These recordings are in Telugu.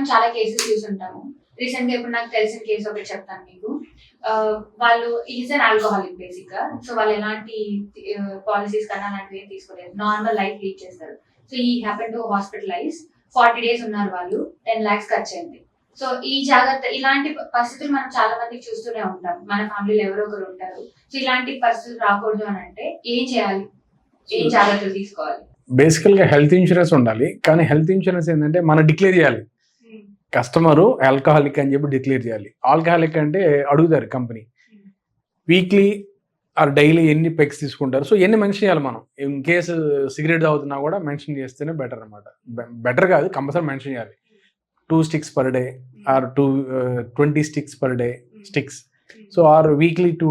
మనం చాలా కేసెస్ చూసుంటాము రీసెంట్గా ఇప్పుడు నాకు తెలిసిన కేసు ఒకటి చెప్తాను మీకు. వాళ్ళు ఈజ్ అన్ ఆల్కహాలిక్ బేసిక్గా సో వాళ్ళు ఎలాంటి పాలసీస్ కానీ అలాంటివి ఏం తీసుకోలేదు. నార్మల్ లైఫ్ లీడ్ చేస్తారు. సో ఈ happen to hospitalise forty days ఉన్నారు వాళ్ళు. టెన్ లాక్స్ ఖర్చు అయింది. సో ఈ జాగ్రత్త ఇలాంటి పరిస్థితులు మనం చాలా మందికి చూస్తూనే ఉంటాం. మన ఫ్యామిలీలో ఎవరో ఒకరు ఉంటారు. సో ఇలాంటి పరిస్థితులు రాకూడదు అని అంటే ఏం చేయాలి? ఏం జాగ్రత్తలు తీసుకోవాలి? బేసికల్గా హెల్త్ ఇన్సూరెన్స్ ఉండాలి. కానీ హెల్త్ ఇన్సూరెన్స్ ఏంటంటే మనం డిక్లేర్ చేయాలి. కస్టమరు ఆల్కహాలిక్ అని చెప్పి డిక్లేర్ చేయాలి. ఆల్కహాలిక్ అంటే అడుగుతారు కంపెనీ. వీక్లీ ఆర్ డైలీ ఎన్ని పెగ్స్ తీసుకుంటారు? సో ఎన్ని మెన్షన్ చేయాలి మనం? ఇన్ కేసు సిగరెట్ తాగుతున్నా కూడా మెన్షన్ చేస్తేనే బెటర్ అనమాట బెటర్ కాదు కంపల్సరీ మెన్షన్ చేయాలి. Two sticks per day or two twenty sticks per day sticks. So or weekly two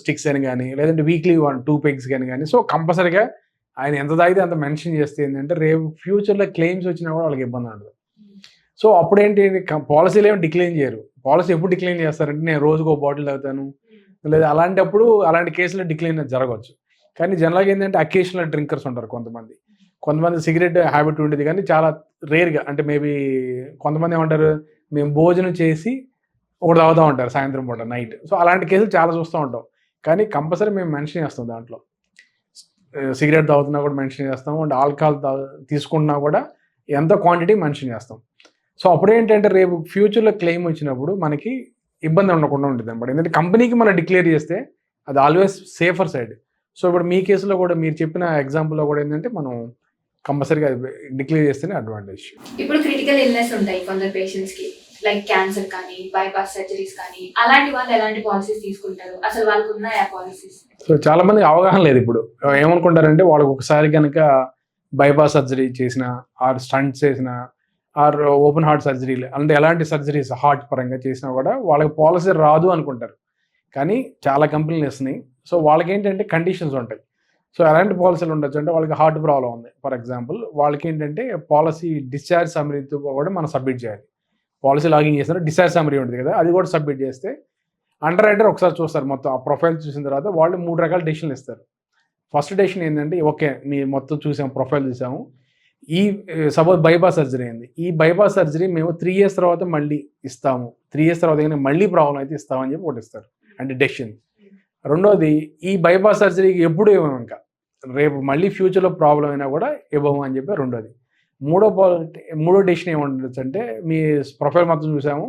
sticks అని కానీ లేదంటే వీక్లీ వన్ టూ పెగ్స్ కానీ కానీ సో కంపల్సరీగా ఆయన ఎంత తాగితే అంత మెన్షన్ చేస్తే ఏంటంటే రేపు ఫ్యూచర్లో క్లెయిమ్స్ వచ్చినా కూడా వాళ్ళకి ఇబ్బంది ఉండదు. సో అప్పుడు ఏంటి పాలసీలు ఏమి డిక్లైన్ చేయరు. పాలసీ ఎప్పుడు డిక్లైన్ చేస్తారంటే నేను రోజుకు బాటిల్ తాగుతాను. లేదా అలాంటప్పుడు అలాంటి కేసులు డిక్లైన్ జరగవచ్చు. కానీ జనరల్గా ఏంటంటే అకేషనల్ డ్రింకర్స్ ఉంటారు కొంతమంది. కొంతమంది సిగరెట్ హ్యాబిట్ ఉండేది కానీ చాలా రేర్గా అంటే మేబీ కొంతమంది ఏమంటారు మేము భోజనం చేసి ఒకటి తాగుతూ ఉంటారు సాయంత్రం పూట నైట్ సో అలాంటి కేసులు చాలా చూస్తూ ఉంటాం. కానీ కంపల్సరీ మేము మెన్షన్ చేస్తాం దాంట్లో. సిగరెట్ తాగుతున్నా కూడా మెన్షన్ చేస్తాం అండ్ ఆల్కహాల్ తీసుకుంటున్నా కూడా ఎంత క్వాంటిటీ మెన్షన్ చేస్తాం. సో అప్పుడు ఏంటంటే రేపు ఫ్యూచర్లో క్లెయిమ్ వచ్చినప్పుడు మనకి ఇబ్బంది ఉండకుండా ఉంటుంది అనమాట ఎందుకంటే కంపెనీకి మనం డిక్లేర్ చేస్తే అది ఆల్వేస్ సేఫర్ సైడ్ సో ఇప్పుడు మీ కేసులో కూడా మీరు చెప్పిన ఎగ్జాంపుల్లో కూడా ఏంటంటే మనం కంపల్సరీగా డిక్లేర్ చేస్తేనే అడ్వాంటేజ్. ఇప్పుడు క్రిటికల్ ఇల్నెస్ ఉంటాయి కొందరు పేషెంట్స్కి. లైక్ క్యాన్సర్ కానీ బైపాస్ సర్జరీస్ కానీ అలాంటి వాళ్ళు ఎలాంటి పాలసీస్ తీసుకుంటారు? అసలు వాళ్ళకు ఉన్నాయా పాలసీస్ సో చాలా మంది అవగాహన లేదు ఇప్పుడు. ఏమనుకుంటారంటే వాళ్ళకి ఒకసారి కనుక బైపాస్ సర్జరీ చేసిన ఆర్ స్టంట్ చేసిన ఆర్ ఓపెన్ హార్ట్ సర్జరీలు అంటే ఎలాంటి సర్జరీస్ హార్ట్ పరంగా చేసినా కూడా వాళ్ళకి పాలసీ రాదు అనుకుంటారు. కానీ చాలా కంపెనీలు ఇస్తున్నాయి సో వాళ్ళకి ఏంటంటే కండిషన్స్ ఉంటాయి. సో ఎలాంటి పాలసీలు ఉండొచ్చు అంటే వాళ్ళకి హార్ట్ ప్రాబ్లం ఉంది. ఫర్ ఎగ్జాంపుల్ వాళ్ళకి ఏంటంటే పాలసీ డిశ్చార్జ్ సమరీతో కూడా మనం సబ్మిట్ చేయాలి. పాలసీ లాగిన్ చేసినా డిశ్చార్జ్ సమరీ ఉంటుంది కదా అది కూడా సబ్మిట్ చేస్తే అండర్ రైటర్ ఒకసారి చూస్తారు మొత్తం. ఆ ప్రొఫైల్ చూసిన తర్వాత వాళ్ళు మూడు రకాల డెసిషన్లు ఇస్తారు. ఫస్ట్ డెసిషన్ ఏంటంటే ఓకే మీ మొత్తం చూసాము ప్రొఫైల్ చూసాము. ఈ సపోజ్ బైపాస్ సర్జరీ అయింది. ఈ బైపాస్ సర్జరీ మేము త్రీ ఇయర్స్ తర్వాత మళ్ళీ ఇస్తాము. త్రీ ఇయర్స్ తర్వాత కానీ మళ్ళీ ప్రాబ్లం అయితే ఇస్తామని చెప్పి ఒకటి ఇస్తారు అంటే డెసిషన్. రెండోది ఈ బైపాస్ సర్జరీకి ఎప్పుడు ఇవ్వము ఇంకా. రేపు మళ్ళీ ఫ్యూచర్లో ప్రాబ్లం అయినా కూడా ఇవ్వము అని చెప్పి రెండోది. మూడో పాలసీ మూడో డెసిషన్ ఏముండొచ్చు అంటే మీ ప్రొఫైల్ మొత్తం చూసాము.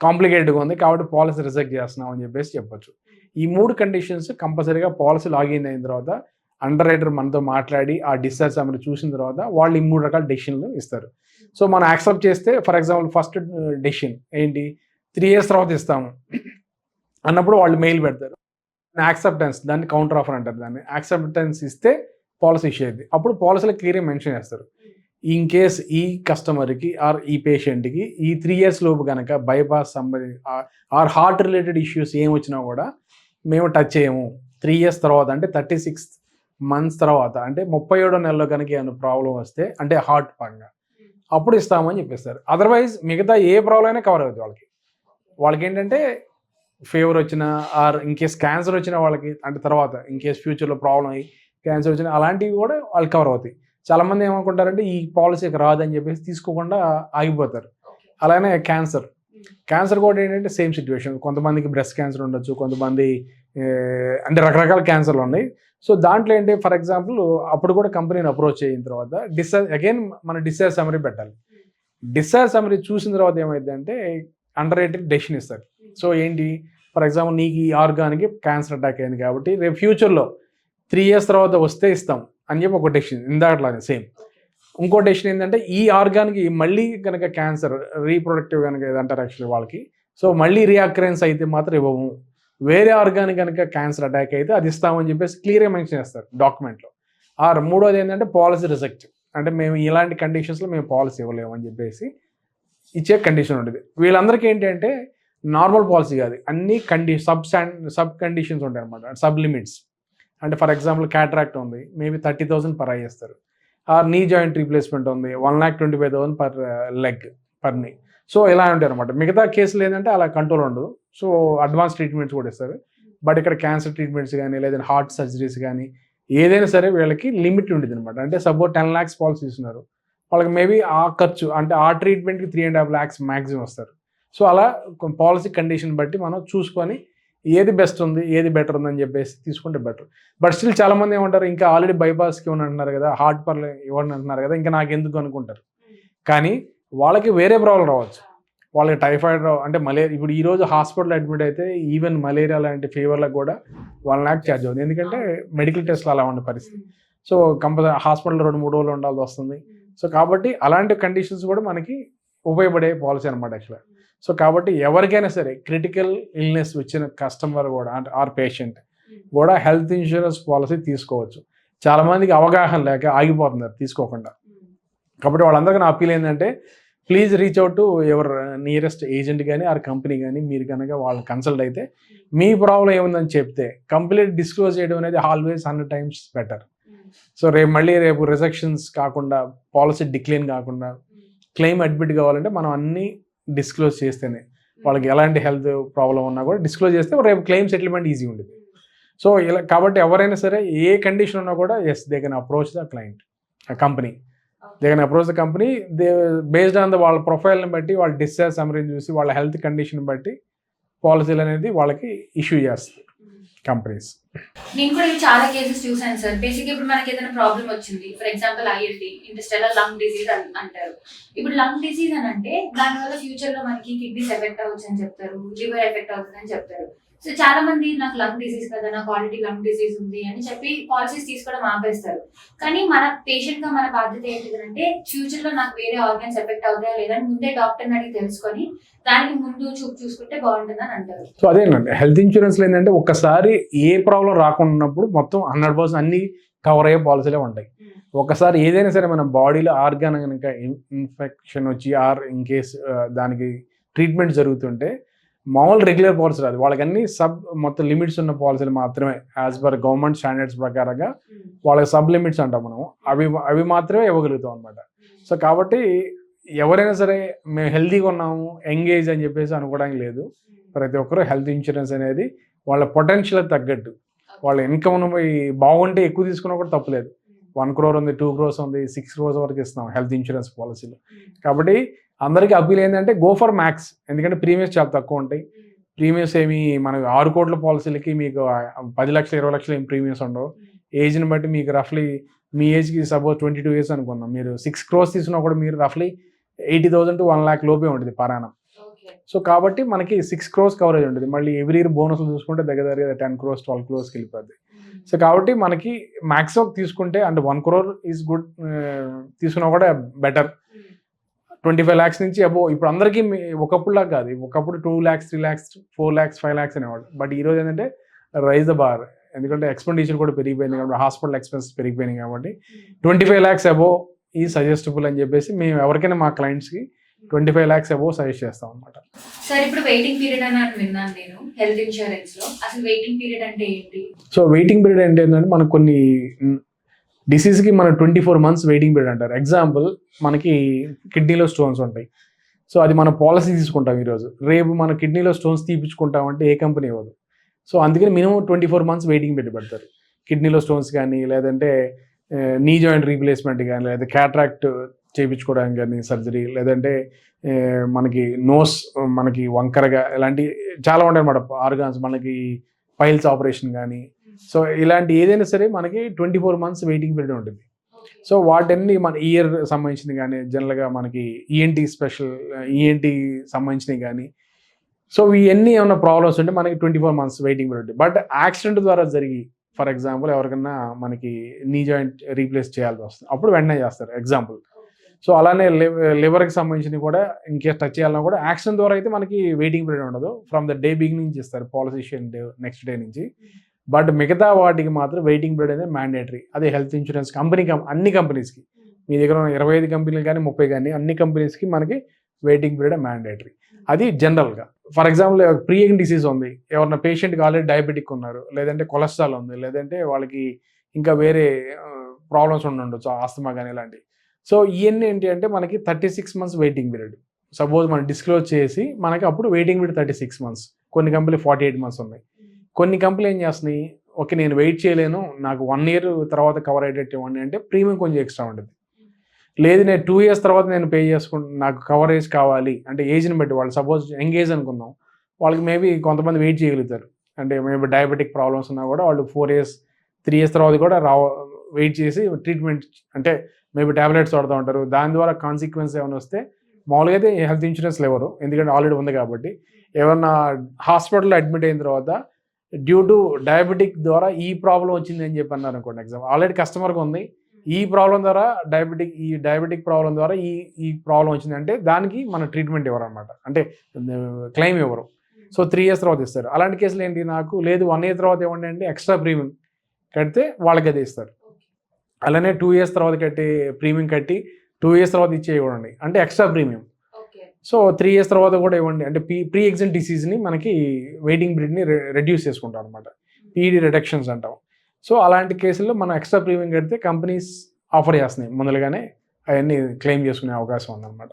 కాంప్లికేటెడ్గా ఉంది కాబట్టి పాలసీ రిజెక్ట్ చేస్తున్నాం అని చెప్పేసి చెప్పొచ్చు. ఈ మూడు కండిషన్స్ కంపల్సరీగా పాలసీ లాగిన్ అయిన తర్వాత అండర్ రైటర్ మనతో మాట్లాడి ఆ డిశ్చార్జ్ సమ్మరీ చూసిన తర్వాత వాళ్ళు ఈ మూడు రకాల డెసిషన్లు ఇస్తారు. సో మనం యాక్సెప్ట్ చేస్తే ఫర్ ఎగ్జాంపుల్ ఫస్ట్ డెసిషన్ ఏంటి? త్రీ ఇయర్స్ తర్వాత ఇస్తాము. అన్నప్పుడు వాళ్ళు మెయిల్ పెడతారు. యాక్సెప్టెన్స్ దాన్ని కౌంటర్ ఆఫర్ అంటారు దాన్ని. యాక్సెప్టెన్స్ ఇస్తే పాలసీ ఇష్యూ అయింది అప్పుడు పాలసీలో క్లియర్గా మెన్షన్ చేస్తారు. ఇన్ కేస్ ఈ కస్టమర్కి ఆర్ ఈ పేషెంట్కి ఈ త్రీ ఇయర్స్ లోపు కనుక బైపాస్ సంబంధి ఆర్ హార్ట్ రిలేటెడ్ ఇష్యూస్ ఏం వచ్చినా కూడా మేము టచ్ చేయము. త్రీ ఇయర్స్ తర్వాత అంటే థర్టీ సిక్స్ మంత్స్ తర్వాత అంటే ముప్పై ఏడో నెలలో కనుక ఏమైనా ప్రాబ్లం వస్తే అంటే హార్ట్ పరంగా అప్పుడు ఇస్తామని చెప్పేస్తారు. అదర్వైజ్ మిగతా ఏ ప్రాబ్లం అయినా కవర్ అవుతుంది వాళ్ళకి. వాళ్ళకి ఏంటంటే ఫీవర్ వచ్చిన ఆర్ ఇన్ కేస్ క్యాన్సర్ వచ్చిన వాళ్ళకి అంటే తర్వాత ఇన్ కేస్ ఫ్యూచర్లో ప్రాబ్లం అయ్యి క్యాన్సర్ వచ్చిన అలాంటివి కూడా వాళ్ళు కవర్ అవుతాయి. చాలా మంది ఏమనుకుంటారంటే ఈ పాలసీకి రాదని చెప్పేసి తీసుకోకుండా ఆగిపోతారు. అలానే క్యాన్సర్ క్యాన్సర్ కూడా ఏంటంటే సేమ్ సిచ్యువేషన్ కొంతమందికి బ్రెస్ట్ క్యాన్సర్ ఉండొచ్చు కొంతమంది అంటే రకరకాల క్యాన్సర్లు ఉన్నాయి. సో దాంట్లో ఏంటి ఫర్ ఎగ్జాంపుల్ అప్పుడు కూడా కంపెనీని అప్రోచ్ అయిన తర్వాత డిశ్చార్జ్ అగైన్ మన డిశ్చార్జ్ సమరీ పెట్టాలి. డిశ్చార్జ్ సమరీ చూసిన తర్వాత ఏమైంది అంటే అండర్ రేటెడ్ డెసిషన్ ఇస్తారు. సో ఏంటి ఫర్ ఎగ్జాంపుల్ నీకు ఈ ఆర్గానికి క్యాన్సర్ అటాక్ అయింది కాబట్టి రేపు ఫ్యూచర్లో త్రీ ఇయర్స్ తర్వాత వస్తే ఇస్తాం అని చెప్పి ఒక డెసిషన్ ఇందాకట్లానే సేమ్. ఇంకో డెసిషన్ ఏంటంటే ఈ ఆర్గాన్కి మళ్ళీ కనుక క్యాన్సర్ రీప్రొడక్టివ్ కనుక ఏదంటారు యాక్చువల్లీ వాళ్ళకి సో మళ్ళీ రియాక్రెన్స్ అయితే మాత్రం ఇవ్వము. వేరే ఆర్గాన్ కనుక క్యాన్సర్ అటాక్ అయితే అది ఇస్తామని చెప్పేసి క్లియర్గా మెన్షన్ చేస్తారు డాక్యుమెంట్లో ఆర్ మూడోది ఏంటంటే పాలసీ రిజెక్ట్ అంటే మేము ఇలాంటి కండిషన్స్లో మేము పాలసీ ఇవ్వలేము అని చెప్పేసి ఇచ్చే కండిషన్ ఉంటుంది. వీళ్ళందరికీ ఏంటంటే నార్మల్ పాలసీ కాదు. అన్ని కండి సబ్ స్టాండ్ సబ్ కండిషన్స్ ఉంటాయి అనమాట సబ్ లిమిట్స్ అంటే ఫర్ ఎగ్జాంపుల్ క్యాట్రాక్ట్ ఉంది maybe thirty thousand per eye చేస్తారు ఆ నీ జాయింట్ రీప్లేస్మెంట్ ఉంది one lakh twenty five thousand per leg per knee so ఇలా ఉంటాయి అనమాట మిగతా కేసులు ఏంటంటే అలా కంట్రోల్ ఉండదు. సో అడ్వాన్స్ ట్రీట్మెంట్స్ కూడా ఇస్తారు. బట్ ఇక్కడ క్యాన్సర్ ట్రీట్మెంట్స్ కానీ లేదంటే హార్ట్ సర్జరీస్ కానీ ఏదైనా సరే వీళ్ళకి లిమిట్ ఉండేది అనమాట అంటే సపోజ్ టెన్ ల్యాక్స్ పాలసీ ఇస్తున్నారు. వాళ్ళకి మేబీ ఆ ఖర్చు అంటే ఆ ట్రీట్మెంట్కి three and half lakhs maximum వస్తారు. సో అలా పాలసీ కండిషన్ బట్టి మనం చూసుకొని ఏది బెస్ట్ ఉంది ఏది బెటర్ ఉందని చెప్పేసి తీసుకుంటే బెటర్ బట్ స్టిల్ చాలామంది ఏమంటారు ఇంకా ఆల్రెడీ బైపాస్కి ఇవ్వని అంటున్నారు కదా హార్ట్ పర్లే ఇవ్వండి అంటున్నారు కదా ఇంకా నాకు ఎందుకు అనుకుంటారు. కానీ వాళ్ళకి వేరే ప్రాబ్లం రావచ్చు. వాళ్ళకి టైఫాయిడ్ రావు అంటే మలేరియా ఇప్పుడు ఈ రోజు హాస్పిటల్ అడ్మిట్ అయితే ఈవెన్ మలేరియా లాంటి ఫీవర్లకు కూడా వన్ ల్యాక్ ఛార్జ్ అవుతుంది. ఎందుకంటే మెడికల్ టెస్ట్లు అలా ఉండే పరిస్థితి. సో కంపల్సరీ హాస్పిటల్ రెండు మూడు రోజులు ఉండాల్సి వస్తుంది. సో కాబట్టి అలాంటి కండిషన్స్ కూడా మనకి ఉపయోగపడే పాలసీ అనమాట యాక్చువల్గా సో కాబట్టి ఎవరికైనా సరే క్రిటికల్ ఇల్నెస్ వచ్చిన కస్టమర్ కూడా అంటే ఆర్ పేషెంట్ కూడా హెల్త్ ఇన్సూరెన్స్ పాలసీ తీసుకోవచ్చు. చాలా మందికి అవగాహన లేక ఆగిపోతున్నారు తీసుకోకుండా. కాబట్టి వాళ్ళందరికీ నా అప్పీల్ ఏంటంటే please reach out to ever nearest agent కానీ ఆర్ కంపెనీ కానీ మీరు కనుక వాళ్ళు కన్సల్ట్ అయితే మీ ప్రాబ్లం ఏముందని చెప్తే కంప్లీట్ డిస్క్లోజ్ చేయడం అనేది always hundred times better so రేపు మళ్ళీ రేపు రిజెక్షన్స్ కాకుండా పాలసీ డిక్లైన్ కాకుండా క్లెయిమ్ అడ్మిట్ కావాలంటే మనం అన్నీ డిస్క్లోజ్ చేస్తేనే వాళ్ళకి ఎలాంటి హెల్త్ ప్రాబ్లం ఉన్నా కూడా డిస్క్లోజ్ చేస్తే రేపు క్లెయిమ్ సెటిల్మెంట్ ఈజీ ఉండేది సో ఇలా కాబట్టి ఎవరైనా సరే ఏ కండిషన్ ఉన్నా కూడా yes they can approach the client company they can approach the company they based on the వాళ్ళ ప్రొఫైల్ని బట్టి వాళ్ళ డిశ్చార్జ్ సమరీని చూసి వాళ్ళ హెల్త్ కండిషన్ బట్టి పాలసీలు అనేది వాళ్ళకి ఇష్యూ చేస్తుంది కంపెనీస్ నేను కూడా చాలా కేసెస్ చూసాను సార్ బేసిక్ ఇప్పుడు మనకి ఏదైనా ప్రాబ్లం వచ్చింది for example ILT lung disease అంటారు. ఇప్పుడు లంగ్ డిసీజ్ అని అంటే దానివల్ల ఫ్యూచర్లో మనకి కిడ్నీస్ ఎఫెక్ట్ అవ్వచ్చు అని చెప్తారు లివర్ ఎఫెక్ట్ అవుతుంది అని చెప్తారు. సో చాలా మంది నాకు లంగ్ డిసీజ్ కదా నాకు ఆల్రెడీ లంగ్ డిసీజ్ ఉంది అని చెప్పి పాలసీస్ తీసుకోవడం ఆపేస్తారు. కానీ మన పేషెంట్గా మన బాధ్యత ఏంటిదంటే ఫ్యూచర్లో నాకు వేరే ఆర్గన్స్ ఎఫెక్ట్ అవుతాయా లేదా ముందే డాక్టర్ అడిగి తెలుసుకొని దానికి ముందు చూపు చూసుకుంటే బాగుంటుందని అంటారు. సో అదేనండి హెల్త్ ఇన్సూరెన్స్లో ఏంటంటే ఒక్కసారి ఏ ప్రాబ్లం రాకుండా ఉన్నప్పుడు మొత్తం హండ్రెడ్ పర్సెంట్ అన్ని కవర్ అయ్యే పాలసీలే ఉంటాయి. ఒకసారి ఏదైనా సరే మన బాడీలో ఆర్గాన్ కనుక ఇన్ఫెక్షన్ వచ్చి ఆర్ ఇన్ కేస్ దానికి ట్రీట్మెంట్ జరుగుతుంటే మామూలు రెగ్యులర్ పాలసీ రాదు. వాళ్ళకి అన్ని సబ్ మొత్తం లిమిట్స్ ఉన్న పాలసీలు మాత్రమే. యాజ్ పర్ గవర్నమెంట్ స్టాండర్డ్స్ ప్రకారంగా వాళ్ళకి సబ్ లిమిట్స్ అంటాం మనం. అవి అవి మాత్రమే ఇవ్వగలుగుతాం అనమాట సో కాబట్టి ఎవరైనా సరే మేము హెల్తీగా ఉన్నాము ఎంగేజ్ అని చెప్పేసి అనుకోవడానికి లేదు. ప్రతి ఒక్కరూ హెల్త్ ఇన్సూరెన్స్ అనేది వాళ్ళ పొటెన్షియల్ తగ్గట్టు. వాళ్ళ ఇన్కమ్ బాగుంటే ఎక్కువ తీసుకున్నా కూడా తప్పులేదు. వన్ క్రోర్ ఉంది టూ క్రోర్స్ ఉంది సిక్స్ క్రోర్స్ వరకు ఇస్తున్నాం హెల్త్ ఇన్సూరెన్స్ పాలసీలు కాబట్టి అందరికీ అప్పీల్ ఏంటంటే గో ఫర్ మ్యాక్స్ ఎందుకంటే ప్రీమియర్స్ చాలా తక్కువ ఉంటాయి. ప్రీమియర్స్ ఏమి మనకు ఆరు కోట్ల పాలసీలకి మీకు పది లక్షలు ఇరవై లక్షలు ఏం ప్రీమియర్స్ ఉండవు. ఏజ్ని బట్టి మీకు రఫ్లీ మీ ఏజ్కి సపోజ్ ట్వంటీ టూ ఇయర్స్ అనుకున్నాం మీరు సిక్స్ క్రోర్స్ తీసుకున్నా కూడా మీరు రఫ్లీ eighty thousand to one lakh లోపే ఉంటుంది పరాణం. సో కాబట్టి మనకి సిక్స్ క్రోర్స్ కవరేజ్ ఉంటుంది. మళ్ళీ ఎవ్రీ ఇయర్ బోనస్లు చూసుకుంటే దగ్గర దగ్గర టెన్ క్రోర్స్ ట్వెల్వ్ క్రోర్స్కి వెళ్ళిపోద్ది. సో కాబట్టి మనకి మ్యాక్సిమం తీసుకుంటే అంటే వన్ క్రోర్ ఈజ్ గుడ్ తీసుకున్నా కూడా బెటర్ ట్వంటీ ఫైవ్ ల్యాక్స్ నుంచి అబో ఇప్పుడు అందరికీ ఒకప్పుడులా కాదు. ఒకప్పుడు two lakhs three lakhs four lakhs five lakhs అనేవాడు బట్ ఈ రోజు ఏంటంటే రైజ్ ద బార్ ఎందుకంటే ఎక్స్పెండిచర్ కూడా పెరిగిపోయింది కాబట్టి హాస్పిటల్ ఎక్స్పెన్సెస్ పెరిగిపోయినాయి కాబట్టి ట్వంటీ ఫైవ్ ల్యాక్స్ అబో ఈ సజెస్టబుల్ అని చెప్పేసి మేము ఎవరికైనా మా క్లయింట్స్కి twenty five lakhs above suggest చేస్తాం అనమాట సార్ ఇప్పుడు వెయిటింగ్ పీరియడ్ అని విన్నాను నేను హెల్త్ ఇన్సూరెన్స్లో. అసలు వెయిటింగ్ పీరియడ్ అంటే ఏంటి? సో వెయిటింగ్ పీరియడ్ అంటే ఏంటంటే మనకు కొన్ని డిసీజ్కి మన twenty four months waiting period అంటారు. ఎగ్జాంపుల్ మనకి కిడ్నీలో స్టోన్స్ ఉంటాయి. సో అది మన పాలసీ తీసుకుంటాం ఈరోజు. రేపు మన కిడ్నీలో స్టోన్స్ తీపించుకుంటామంటే ఏ కంపెనీ ఇవ్వదు. సో అందుకని minimum twenty four months waiting పెట్టి పెడతారు. కిడ్నీలో స్టోన్స్ కానీ లేదంటే నీ జాయింట్ రీప్లేస్మెంట్ కానీ లేదా క్యాట్రాక్ట్ చేయించుకోవడానికి కానీ సర్జరీ లేదంటే మనకి నోస్ మనకి వంకరగా ఇలాంటి చాలా ఉంటాయి అన్నమాట ఆర్గాన్స్ మనకి పైల్స్ ఆపరేషన్ కానీ సో ఇలాంటి ఏదైనా సరే మనకి twenty four months waiting period ఉంటుంది. సో వాటన్ని మన ఇయర్ సంబంధించింది కానీ జనరల్గా మనకి ఈఎన్టీ స్పెషల్ ఈఎన్టీ సంబంధించినవి కానీ సో ఇవన్నీ ఏమైనా ప్రాబ్లమ్స్ ఉంటే మనకి twenty four months waiting period but accident ద్వారా జరిగి ఫర్ ఎగ్జాంపుల్ ఎవరికన్నా మనకి నీ జాయింట్ రీప్లేస్ చేయాల్సి వస్తుంది. అప్పుడు వెంటనే చేస్తారు ఎగ్జాంపుల్ సో అలానే లివర్కి సంబంధించినవి కూడా ఇంకేస్ టచ్ చేయాలన్నా కూడా యాక్సిడెంట్ ద్వారా అయితే మనకి వెయిటింగ్ పీరియడ్ ఉండదు. ఫ్రమ్ ద డే బిగినింగ్ నుంచి ఇస్తారు పాలసీషియన్ డే నెక్స్ట్ డే నుంచి బట్ మిగతా వాటికి మాత్రం వెయిటింగ్ పీరియడ్ అనేది మ్యాండేటరీ. అదే హెల్త్ ఇన్సూరెన్స్ కంపెనీ అన్ని కంపెనీస్కి. మీ దగ్గర ఉన్న ఇరవై ఐదు కంపెనీలు కానీ ముప్పై కానీ అన్ని కంపెనీస్కి మనకి వెయిటింగ్ పీరియడ్ మ్యాండేటరీ. అది జనరల్గా. ఫర్ ఎగ్జాంపుల్ ప్రీయింగ్ డిసీజ్ ఉంది. ఎవరైనా పేషెంట్కి ఆల్రెడీ డయాబెటిక్ ఉన్నారు. లేదంటే కొలెస్ట్రాల్ ఉంది. లేదంటే వాళ్ళకి ఇంకా వేరే ప్రాబ్లమ్స్ ఉండొచ్చు. ఆస్తమా కానీ ఇలాంటి సో ఇవన్నీ ఏంటి అంటే మనకి thirty six months waiting period. Suppose మనం డిస్క్లోజ్ చేసి మనకి అప్పుడు waiting period thirty six months. కొన్ని కంపెనీలు ఫార్టీ ఎయిట్ మంత్స్ ఉన్నాయి. కొన్ని కంపెనీలు ఏం చేస్తున్నాయి? ఓకే నేను వెయిట్ చేయలేను. నాకు వన్ ఇయర్ తర్వాత కవర్ అయ్యేటట్టు ఇవ్వండి అంటే ప్రీమియం కొంచెం ఎక్స్ట్రా ఉంటుంది. లేదు నేను టూ ఇయర్స్ తర్వాత నేను పే చేసుకుంటా నాకు కవరేజ్ కావాలి. అంటే ఏజ్ని బట్టి వాళ్ళు సపోజ్ యంగ్ ఏజ్ అనుకుందాం. వాళ్ళకి మేబీ కొంతమంది వెయిట్ చేయగలుగుతారు. అంటే మేబీ డయాబెటిక్ ప్రాబ్లమ్స్ ఉన్నా కూడా వాళ్ళు ఫోర్ ఇయర్స్ త్రీ ఇయర్స్ తర్వాత కూడా రా వెయిట్ చేసి ట్రీట్మెంట్ అంటే మేబీ ట్యాబ్లెట్స్ వాడుతూ ఉంటారు. దాని ద్వారా కాన్సిక్వెన్స్ ఏమైనా వస్తే మామూలుగా అయితే హెల్త్ ఇన్సూరెన్స్ లేవరు. ఎందుకంటే ఆల్రెడీ ఉంది కాబట్టి. ఏమన్నా హాస్పిటల్లో అడ్మిట్ అయిన తర్వాత డ్యూ టు డయాబెటిక్ ద్వారా ఈ ప్రాబ్లం వచ్చింది అని చెప్పి అన్నారు అనుకోండి. ఎగ్జామ్ ఆల్రెడీ కస్టమర్కి ఉంది. ఈ ప్రాబ్లం ద్వారా డయాబెటిక్ ఈ డయాబెటిక్ ప్రాబ్లం ద్వారా ఈ ఈ ప్రాబ్లం వచ్చింది అంటే దానికి మన ట్రీట్మెంట్ ఇవ్వరు అనమాట అంటే క్లెయిమ్ ఇవ్వరు. సో త్రీ ఇయర్స్ తర్వాత ఇస్తారు. అలాంటి కేసులు ఏంటి? నాకు లేదు వన్ ఇయర్ తర్వాత ఇవ్వండి అంటే ఎక్స్ట్రా ప్రీమియం కడితే వాళ్ళకి అది ఇస్తారు. అలానే టూ ఇయర్స్ తర్వాత కట్టి ప్రీమియం కట్టి టూ ఇయర్స్ తర్వాత ఇచ్చే ఇవ్వండి అంటే extra premium so three years తర్వాత కూడా ఇవ్వండి. అంటే ప్రీ ప్రీ ఎగ్జిట్ డిసీజ్ని మనకి వెయిటింగ్ పీరియడ్ని రెడ్యూస్ చేసుకుంటాం అనమాట పీడీ రిడక్షన్స్ అంటాం. సో అలాంటి కేసుల్లో మనం ఎక్స్ట్రా ప్రీమియం కడితే కంపెనీస్ ఆఫర్ చేస్తున్నాయి. ముందులుగానే అవన్నీ క్లెయిమ్ చేసుకునే అవకాశం ఉందన్నమాట.